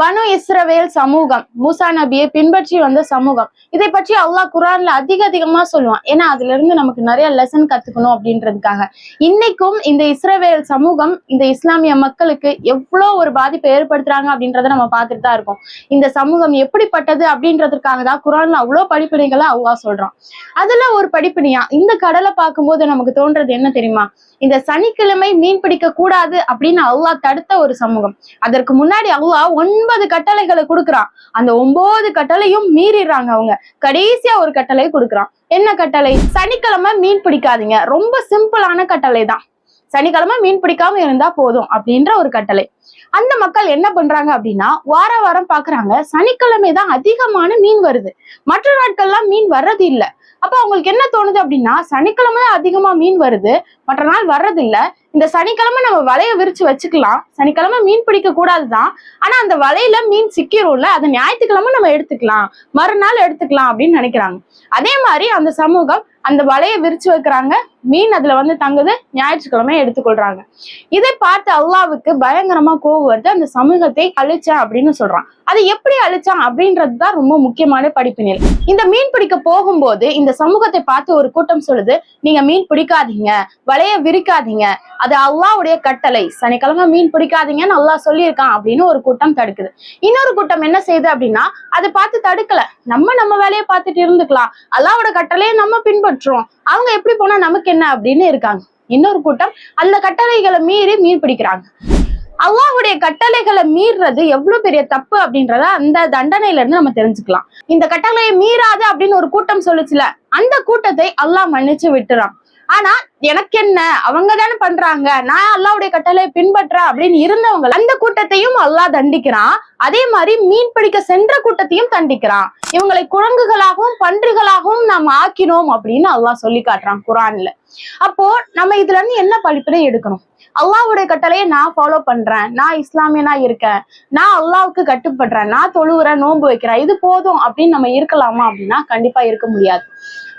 பனு இஸ்ரவேல் சமூகம் மூசா நபியை பின்பற்றி வந்த சமூகம். இதை பற்றி அல்லாஹ் குரான்ல அதிக அதிகமா சொல்லுவான். ஏன்னா அதுல இருந்து நமக்கு நிறைய லெசன் கத்துக்கணும் அப்படின்றதுக்காக. இன்னைக்கும் இந்த இஸ்ரவேல் சமூகம் இந்த இஸ்லாமிய மக்களுக்கு எவ்வளோ ஒரு பாதிப்பை ஏற்படுத்துறாங்க அப்படின்றத நம்ம பார்த்துட்டு தான் இருக்கோம். இந்த சமூகம் எப்படிப்பட்டது அப்படின்றதுக்காக தான் குரான்ல அவ்வளோ படிப்பினைகளை அல்லாஹ் சொல்றான். அதுல ஒரு படிப்பினையா? இந்த கடலை பார்க்கும்போது நமக்கு தோன்றது என்ன தெரியுமா? இந்த சனிக்கிழமை மீன் பிடிக்க கூடாது அப்படின்னு அல்லாஹ் தடுத்த ஒரு சமூகம். அதற்கு முன்னாடி அல்லாஹ் ஒன்பது கட்டளைகளை கொடுக்குறான். அந்த ஒன்பது கட்டளையும் மீறிடுறாங்க அவங்க. கடைசியா ஒரு கட்டளை கொடுக்குறான். என்ன கட்டளை? சனிக்கிழமை மீன் பிடிக்காதீங்க. ரொம்ப சிம்பிளான கட்டளை தான் சனிக்கிழமை மீன் பிடிக்காம இருந்தா போதும் அப்படின்ற ஒரு கட்டளை. அந்த மக்கள் என்ன பண்றாங்க அப்படின்னா வார வாரம் பாக்குறாங்க சனிக்கிழமை தான் அதிகமான மீன் வருது. மற்ற நாட்கள்லாம் மீன் வர்றது இல்ல. அப்ப அவங்களுக்கு என்ன தோணுது அப்படின்னா சனிக்கிழமை தான் அதிகமா மீன் வருது மற்ற நாள் வர்றது இல்ல. இந்த சனிக்கிழமை நம்ம வலைய விரிச்சு வச்சுக்கலாம். சனிக்கிழமை மீன் பிடிக்க கூடாதுதான். ஆனா அந்த வலையில மீன் சிக்கிரும்ல அதை ஞாயிற்றுக்கிழமை நம்ம எடுத்துக்கலாம். மறுநாள் எடுத்துக்கலாம் அப்படின்னு நினைக்கிறாங்க. அதே மாதிரி அந்த சமூகம் அந்த வலையை விரிச்சு வைக்கிறாங்க. மீன் அதுல வந்து தங்குது ஞாயிற்றுக்கிழமை எடுத்துக்கொள்றாங்க. இதை பார்த்து அல்லாவுக்கு பயங்கரமா கோவம் வருது. அந்த சமூகத்தை அழிச்சான் அப்படின்னு சொல்றான். அது எப்படி அழிச்சான் அப்படின்றது தான் ரொம்ப முக்கியமான படிப்பினை இந்த மீன் பிடிக்க போகும்போது இந்த சமூகத்தை பார்த்து ஒரு கூட்டம் சொல்லுது நீங்க மீன் பிடிக்காதீங்க வலைய விரிக்காதீங்க. அது அல்லாவுடைய கட்டளை. சனிக்கிழமை மீன் பிடிக்காதீங்கன்னு அல்லா சொல்லியிருக்கான் அப்படின்னு ஒரு கூட்டம் தடுக்குது. இன்னொரு கூட்டம் என்ன செய்யுது அப்படின்னா அதை பார்த்து தடுக்கல. நம்ம நம்ம வேலையை பார்த்துட்டு இருந்துக்கலாம். அல்லாவோட கட்டளையை நம்ம பின்பற்றுறோம். அவங்க எப்படி போனா நமக்கு என்ன அப்படின்னு இருக்காங்க. இன்னொரு கூட்டம் அந்த கட்டளைகளை மீறி மீன் பிடிக்கிறாங்க. அல்லாஹுடைய கட்டளைகளை மீறுறது எவ்வளவு பெரிய தப்பு அப்படின்றத அந்த தண்டனையில இருந்து நம்ம தெரிஞ்சுக்கலாம். இந்த கட்டளையை மீறாது அப்படின்னு ஒரு கூட்டம் சொல்லுச்சுல அந்த கூட்டத்தை அல்லாஹ் மன்னிச்சு விட்டுறான். ஆனா எனக்கு என்ன அவங்க தானே பண்றாங்க. நான் அல்லாவுடைய கட்டளை பின்பற்றேன் அப்படின்னு இருந்தவங்க அந்த கூட்டத்தையும் அல்லாஹ் தண்டிக்கிறான். அதே மாதிரி மீன் பிடிக்க சென்ற கூட்டத்தையும் தண்டிக்கிறான். இவங்களை குரங்குகளாகவும் பன்றிகளாகவும் நாம் ஆக்கினோம் அப்படின்னு அல்லாஹ் சொல்லி காட்டுறான் குரான்ல அப்போ நம்ம இதுல இருந்து என்ன படிப்பினை எடுக்கணும்? அல்லாவுடைய கட்டளையை நான் ஃபாலோ பண்றேன். நான் இஸ்லாமியனா இருக்கேன். நான் அல்லாவுக்கு கட்டுப்படுறேன். நான் தொழுவுறேன் நோன்பு வைக்கிறேன். இது போதும் அப்படின்னு நம்ம இருக்கலாமா அப்படின்னா கண்டிப்பா இருக்க முடியாது.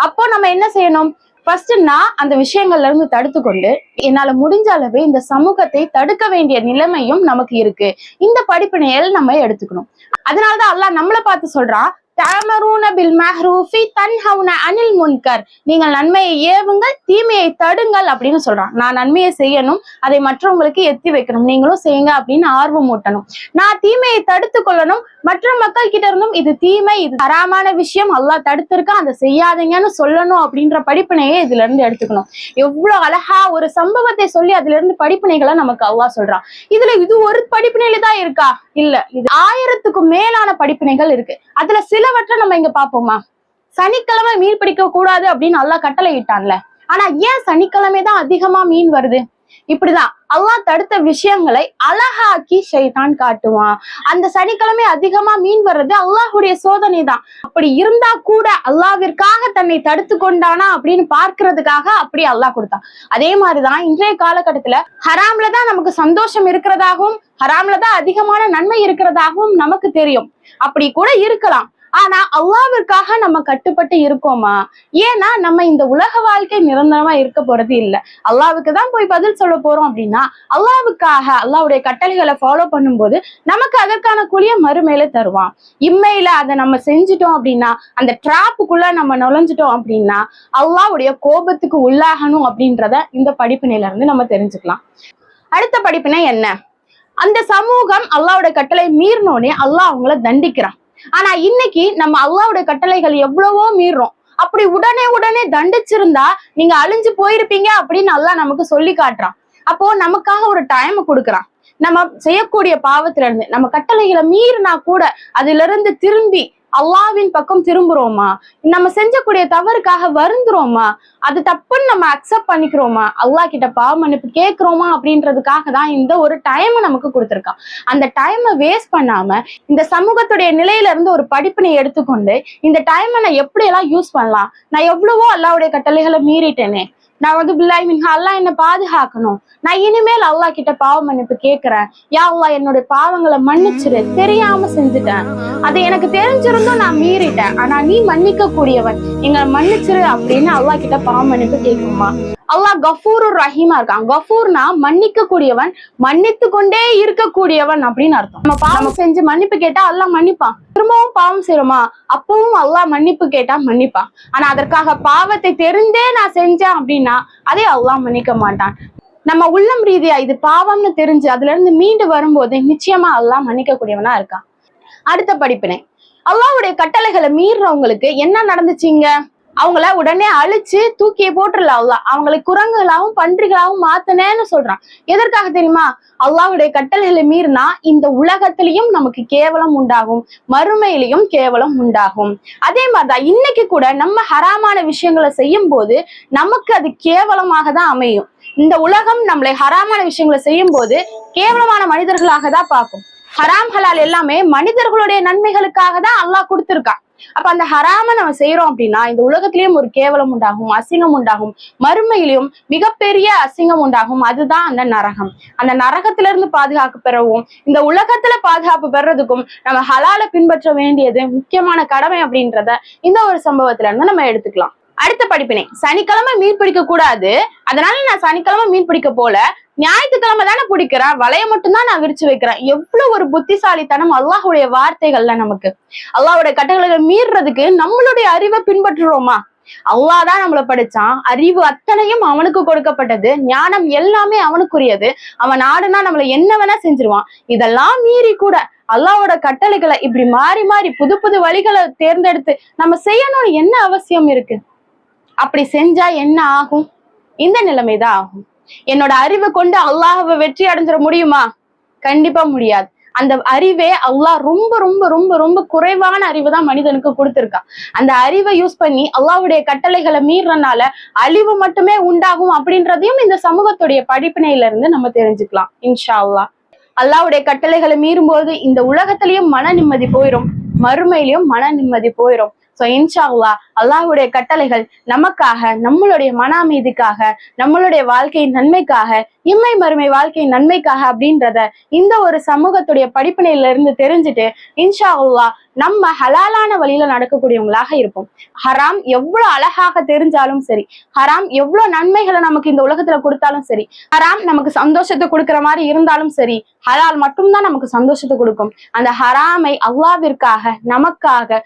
அப்போ நம்ம என்ன செய்யணும்? ஃபர்ஸ்ட் நான் அந்த விஷயங்கள்ல இருந்து தடுத்து கொண்டு என்னால முடிஞ்ச அளவு இந்த சமூகத்தை தடுக்க வேண்டிய நிலைமையும் நமக்கு இருக்கு. இந்த படிப்பினையில் நம்ம எடுத்துக்கணும். அதனாலதான் அல்லாஹ் நம்மளை பார்த்து சொல்றான் தாமரூன பில் மஹ்ரூஃபி தன்ஹவுன அனில் முன்கர். நீங்கள் நன்மையை ஏவுங்கள் தீமையை தடுங்கள் அப்படின்னு சொல்றான். நான் நன்மையை செய்யணும் அதை மற்றவங்களுக்கு எத்தி வைக்கணும். நீங்களும் செய்யுங்க அப்படின்னு ஆர்வம் ஊட்டணும். நான் தீமையை தடுத்து கொள்ளணும் மற்ற மக்கள் கிட்ட இருந்தும் இது தீமை இது தராமான விஷயம் அல்லா தடுத்திருக்கா அதை செய்யாதீங்கன்னு சொல்லணும் அப்படின்ற படிப்பினையே இதுல இருந்து எடுத்துக்கணும். எவ்வளவு அழகா ஒரு சம்பவத்தை சொல்லி அதுல இருந்து படிப்பினைகளை நமக்கு அவ்வா சொல்றான். இதுல இது ஒரு படிப்பினையில தான் இருக்கா? இல்ல இது ஆயிரத்துக்கும் மேலான படிப்பினைகள் இருக்கு. அதுல சிலவற்றை நம்ம இங்க பாப்போமா சனிக்கிழமை மீன் பிடிக்க கூடாது அப்படின்னு நல்லா கட்டளை இட்டான்ல ஆனா ஏன் சனிக்கிழமை தான் அதிகமா மீன் வருது? இப்படிதான். அல்லாஹ் தடுத்த விஷயங்களை அழகாக்கி ஷைத்தான் காட்டுவான். அந்த சனிக்கிழமை அதிகமா மீன் வர்றது அல்லாஹுடைய சோதனை தான் அப்படி இருந்தா கூட அல்லாவிற்காக தன்னை தடுத்து கொண்டானா அப்படின்னு பார்க்கறதுக்காக அப்படி அல்லாஹ் கொடுத்தான். அதே மாதிரிதான் இன்றைய காலகட்டத்துல ஹராம்ல தான் நமக்கு சந்தோஷம் இருக்கிறதாகவும் ஹராம்ல தான் அதிகமான நன்மை இருக்கிறதாகவும் நமக்கு தெரியும். அப்படி கூட இருக்கலாம். ஆனா அல்லாவிற்காக நம்ம கட்டுப்பட்டு இருக்கோமா? ஏன்னா நம்ம இந்த உலக வாழ்க்கை நிரந்தரமா இருக்க போறது இல்ல. அல்லாவுக்கு தான் போய் பதில் சொல்ல போறோம் அப்படின்னா அல்லாவுக்காக அல்லாவுடைய கட்டளைகளை ஃபாலோ பண்ணும்போது நமக்கு அதற்கான கூலிய மறுமையில தருவான். இம்மையில அதை நம்ம செஞ்சுட்டோம் அப்படின்னா அந்த டிராப்புக்குள்ள நம்ம நுழைஞ்சிட்டோம் அப்படின்னா அல்லாவுடைய கோபத்துக்கு உள்ளாகணும் அப்படின்றத இந்த படிப்பினையில இருந்து நம்ம தெரிஞ்சுக்கலாம். அடுத்த படிப்பினை என்ன? அந்த சமூகம் அல்லாவோட கட்டளை மீறினோடனே அல்லாஹ் அவங்கள தண்டிக்கிறான். ஆனா இன்னைக்கு நம்ம அல்லாவுடைய கட்டளைகள் எவ்வளவோ மீறுறோம் அப்படி உடனே உடனே தண்டிச்சிருந்தா நீங்க அழிஞ்சு போயிருப்பீங்க அப்படின்னு அல்லா நமக்கு சொல்லி காட்டுறான். அப்போ நமக்காக ஒரு டைம் கொடுக்குறான். நம்ம செய்யக்கூடிய பாவத்துல இருந்து நம்ம கட்டளைகளை மீறினா கூட அதுல இருந்து திரும்பி அல்லாவின் பக்கம் திரும்புறோமா? நம்ம செஞ்சக்கூடிய தவறுக்காக வருந்துறோமா? அது தப்புன்னு நம்ம அக்செப்ட் பண்ணிக்கிறோமா? அல்லாஹ் கிட்ட பாவம் மன்னிப்பு கேட்கிறோமா அப்படின்றதுக்காக தான் இந்த ஒரு டைமை நமக்கு கொடுத்துருக்கான். அந்த டைமை வேஸ்ட் பண்ணாம இந்த சமூகத்துடைய நிலையில இருந்து ஒரு படிப்பினை எடுத்துக்கொண்டு இந்த டைமை நான் எப்படி எல்லாம் யூஸ் பண்ணலாம்? நான் எவ்வளவோ அல்லாவுடைய கட்டளைகளை மீறிட்டேனே. நான் வந்து பில்லாய் மின்ஹா அல்லாஹ் என்ன பாதுகாக்கணும். நான் இனிமேல் அல்லாஹ் கிட்ட பாவ மன்னிப்பு கேட்கிறேன் யா அல்லாஹ் என்னுடைய பாவங்களை மன்னிச்சிரு. தெரியாம செஞ்சுட்டேன். அது எனக்கு தெரிஞ்சிருந்தும் நான் மீறிட்டேன். ஆனா நீ மன்னிக்க கூடியவன் எங்களை மன்னிச்சிரு அப்படின்னு அல்லாஹ் கிட்ட பாவ மன்னிப்பு கேட்குமா அல்லாஹ் கஃபூருர் ரஹீமா இருக்கான். கஃபூர்னா மன்னிக்க கூடியவன் மன்னித்து கொண்டே இருக்கக்கூடியவன் அப்படின்னு அர்த்தம். நம்ம பாவம் செஞ்சு மன்னிப்பு கேட்டா அல்லாஹ் மன்னிப்பான். திரும்பவும் பாவம் செய்யறோமா அப்பவும் அல்லாஹ் மன்னிப்பு கேட்டா மன்னிப்பான். ஆனா அதற்காக பாவத்தை தெரிந்தே நான் செஞ்சேன் அப்படின்னா அதை அல்லாஹ் மன்னிக்க மாட்டான். நம்ம உள்ளம் ரீதியா இது பாவம்னு தெரிஞ்சு அதுல இருந்து மீண்டு வரும்போது நிச்சயமா அல்லாஹ் மன்னிக்க கூடியவனா இருக்கான். அடுத்த படிப்பினை. அல்லாஹ்வுடைய கட்டளைகளை மீறுறவங்களுக்கு என்ன நடந்துச்சுங்க அவங்கள உடனே அழிச்சு தூக்கியே போட்டுடலாம் அல்லாஹ் அவங்களை குரங்குகளாவும் பன்றிகளாவும் மாத்தினேன்னு சொல்றான். எதற்காக தெரியுமா? அல்லாவுடைய கட்டளைகளை மீறினா இந்த உலகத்திலையும் நமக்கு கேவலம் உண்டாகும். மறுமையிலையும் கேவலம் உண்டாகும். அதே மாதிரிதான் இன்னைக்கு கூட நம்ம ஹராமான விஷயங்களை செய்யும் போது நமக்கு அது கேவலமாக தான் அமையும். இந்த உலகம் நம்மளை ஹராமான விஷயங்களை செய்யும் போது கேவலமான மனிதர்களாக தான் பார்க்கும். ஹராம் ஹலால் எல்லாமே மனிதர்களுடைய நன்மைகளுக்காக தான் அல்லாஹ் கொடுத்துருக்கான். அப்ப அந்த ஹராம நம்ம செய்யறோம் அப்படின்னா இந்த உலகத்திலயும் ஒரு கேவலம் உண்டாகும் அசிங்கம் உண்டாகும் மறுமையிலும் மிகப்பெரிய அசிங்கம் உண்டாகும். அதுதான் அந்த நரகம். அந்த நரகத்துல இருந்து பாதுகாப்பு பெறவும் இந்த உலகத்துல பாதுகாப்பு பெறதுக்கும் நம்ம ஹலால பின்பற்ற வேண்டியது முக்கியமான கடமை அப்படின்றத இந்த ஒரு சம்பவத்துல இருந்து நம்ம எடுத்துக்கலாம். அடுத்த படிப்பினை சனிக்கிழமை மீன் பிடிக்க கூடாது அதனால நான் சனிக்கிழமை மீன் பிடிக்க போல ஞாயிற்றுக்கிழமை தானே பிடிக்கிறேன் வலைய மட்டும்தான் நான் விரிச்சு வைக்கிறேன். எவ்வளவு ஒரு புத்திசாலித்தனம் அல்லாஹுடைய வார்த்தைகள்ல நமக்கு. அல்லாஹுடைய கட்டளைகளை மீறுறதுக்கு நம்மளுடைய அறிவை பின்பற்றுறோமா? அல்லாஹ் தான் நம்மள படிச்சான். அறிவு அத்தனையும் அவனுக்கு கொடுக்கப்பட்டது. ஞானம் எல்லாமே அவனுக்குரியது. அவன் நாடுனா நம்மள என்ன வேணா செஞ்சிருவான். இதெல்லாம் மீறி கூட அல்லாவோட கட்டளைகளை இப்படி மாறி மாறி புது புது வழிகளை தேர்ந்தெடுத்து நம்ம செய்யணும்னு என்ன அவசியம் இருக்கு? அப்படி செஞ்சா என்ன ஆகும்? இந்த நிலைமைதான் ஆகும். என்னோட அறிவை கொண்டு அல்லாஹ்வை வெற்றி அடைஞ்சிட முடியுமா? கண்டிப்பா முடியாது. அந்த அறிவே அல்லாஹ் ரொம்ப ரொம்ப ரொம்ப ரொம்ப குறைவான அறிவு தான் மனிதனுக்கு கொடுத்திருக்கான் அந்த அறிவை யூஸ் பண்ணி அல்லாஹ்வுடைய கட்டளைகளை மீறனால அழிவு மட்டுமே உண்டாகும் அப்படின்றதையும் இந்த சமூகத்துடைய படிப்பினையில இருந்து நம்ம தெரிஞ்சுக்கலாம் இன்ஷா அல்லாஹ் அல்லாஹ்வுடைய கட்டளைகளை மீறும்போது இந்த உலகத்திலயும் மன நிம்மதி போயிடும் மறுமையிலயும் மன நிம்மதி போயிடும் சோ இன்ஷா அல்லாஹுடைய கட்டளைகள் நமக்காக நம்மளுடைய மன அமைதிக்காக நம்மளுடைய வாழ்க்கையின் நன்மைக்காக இம்மை மறுமை வாழ்க்கையின் நன்மைக்காக அப்படின்றத இந்த ஒரு சமூகத்துடைய படிப்பினையில இருந்து தெரிஞ்சுட்டு இன்ஷா அல்லாஹ் நம்ம ஹலாலான வழியில நடக்கக்கூடியவங்களாக இருப்போம். ஹராம் எவ்வளவு அழகாக தெரிஞ்சாலும் சரி ஹராம் எவ்வளவு நன்மைகளை நமக்கு இந்த உலகத்துல கொடுத்தாலும் சரி ஹராம் நமக்கு சந்தோஷத்தை கொடுக்கிற மாதிரி இருந்தாலும் சரி ஹலால் மட்டும்தான் நமக்கு சந்தோஷத்தை கொடுக்கும். அந்த ஹராமை அல்லாவிற்காக நமக்காக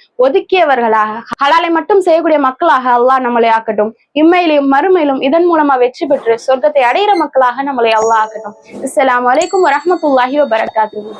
ஒதுக்கியவர்களாக ஹலாலை மட்டும் செய்யக்கூடிய மக்களாக அல்லாஹ் நம்மளை ஆக்கட்டும். இம்மையிலும் மறுமையிலும் இதன் மூலமா வெற்றி பெற்று சொர்க்கத்தை அடையிற மக்களாக நம்மளை அல்லாஹ் ஆக்கட்டும். இஸ்லாம் வலைக்கும் வரமத்துல்லாஹி வபரகாத்துஹு.